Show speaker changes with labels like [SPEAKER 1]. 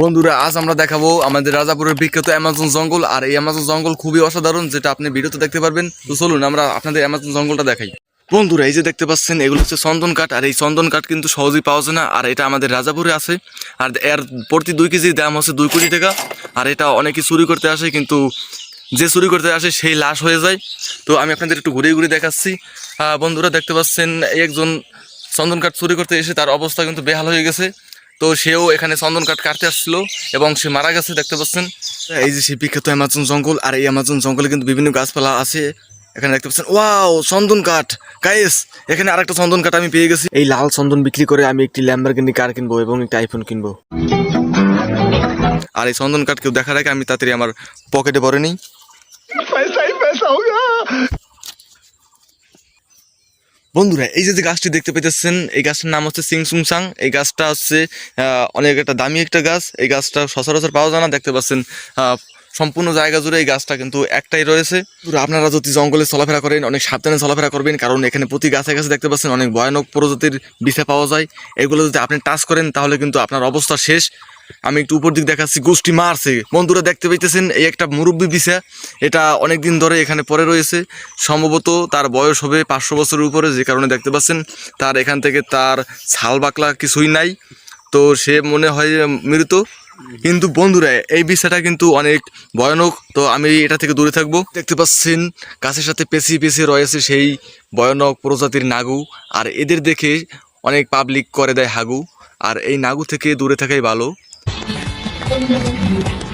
[SPEAKER 1] বন্ধুরা, আজ আমরা দেখাবো আমাদের রাজাপুরের বিখ্যাত অ্যামাজন জঙ্গল। আর এই অ্যামাজন জঙ্গল খুবই অসাধারণ, যেটা আপনি ভিডিওতে দেখতে পারবেন। তো চলুন, আমরা আপনাদের অ্যামাজন জঙ্গলটা দেখাই। বন্ধুরা, এই যে দেখতে পাচ্ছেন, এগুলো হচ্ছে চন্দন কাঠ। আর এই চন্দন কাঠ কিন্তু সহজেই পাওয়া যায় না। আর এটা আমাদের রাজাপুরে আছে। আর এর প্রতি দুই কেজির দাম হচ্ছে দুই কোটি টাকা। আর এটা অনেকে চুরি করতে আসে, কিন্তু যে চুরি করতে আসে, সেই লাশ হয়ে যায়। তো আমি আপনাদের একটু ঘুরে ঘুরে দেখাচ্ছি। বন্ধুরা, দেখতে পাচ্ছেন, একজন চন্দন কাঠ চুরি করতে এসে তার অবস্থা কিন্তু বেহাল হয়ে গেছে। তো সেও এখানে চন্দন কাঠ কাটতে আসছিল এবং সে মারা গেছে দেখতে পাচ্ছেন। এই যে সেই বিখ্যাত অ্যামাজন জঙ্গল আর এই অ্যামাজন জঙ্গলে কিন্তু বিভিন্ন গাছপালা আছে। এখানে দেখতে পাচ্ছেন ওয়াও চন্দন কাঠ। গাইস এখানে আরেকটা চন্দন কাঠ আমি পেয়ে গেছি। এই লাল চন্দন বিক্রি করে আমি একটি ল্যাম্বার ল্যাম্বারগিনি কার কিনবো এবং একটি আইফোন কিনবো। আর এই চন্দন কাঠ কেউ দেখার আগে আমি তাড়াতাড়ি আমার পকেটে ভরে নিই। বন্ধুরা, এই যে যে গাছটি দেখতে পেতেছেন, এই গাছটার নাম হচ্ছে সিংসুং সাং এই গাছটা হচ্ছে অনেক একটা দামি একটা গাছ। এই গাছটা সচরাচর পাওয়া যায় না, দেখতে পাচ্ছেন সম্পূর্ণ জায়গা জুড়ে এই গাছটা কিন্তু একটাই রয়েছে। আপনারা যদি জঙ্গলে চলাফেরা করেন, অনেক সাবধানে চলাফেরা করবেন, কারণ এখানে প্রতি গাছে গাছে দেখতে পাচ্ছেন অনেক ভয়ানক প্রজাতির বিষা পাওয়া যায়। এগুলো যদি আপনি টাচ করেন, তাহলে কিন্তু আপনার অবস্থা শেষ। আমি একটু উপর দিক দেখাচ্ছি, গোষ্ঠী মারছে। বন্ধুরা দেখতে পাইতেছেন, এই একটা মুরব্বী বিছা এটা অনেক দিন ধরে এখানে পরে রয়েছে। সম্ভবত তার বয়স হবে পাঁচশো বছরের উপরে, যে কারণে দেখতে পাচ্ছেন, তার এখান থেকে তার ছাল বাকলা কিছুই নাই। তো সে মনে হয় মৃত। কিন্তু বন্ধুরা, এই বিষয়টা কিন্তু অনেক ভয়ানক। তো আমি এটা থেকে দূরে থাকব। দেখতে পাচ্ছেন, গাছের সাথে পেঁচিয়ে পেঁচিয়ে রয়েছে সেই ভয়ানক প্রজাতির নাগু। আর এদের দেখে অনেক পাবলিক করে দেয় হাগু। আর এই নাগু থেকে দূরে থাকাই ভালো। I'm gonna you.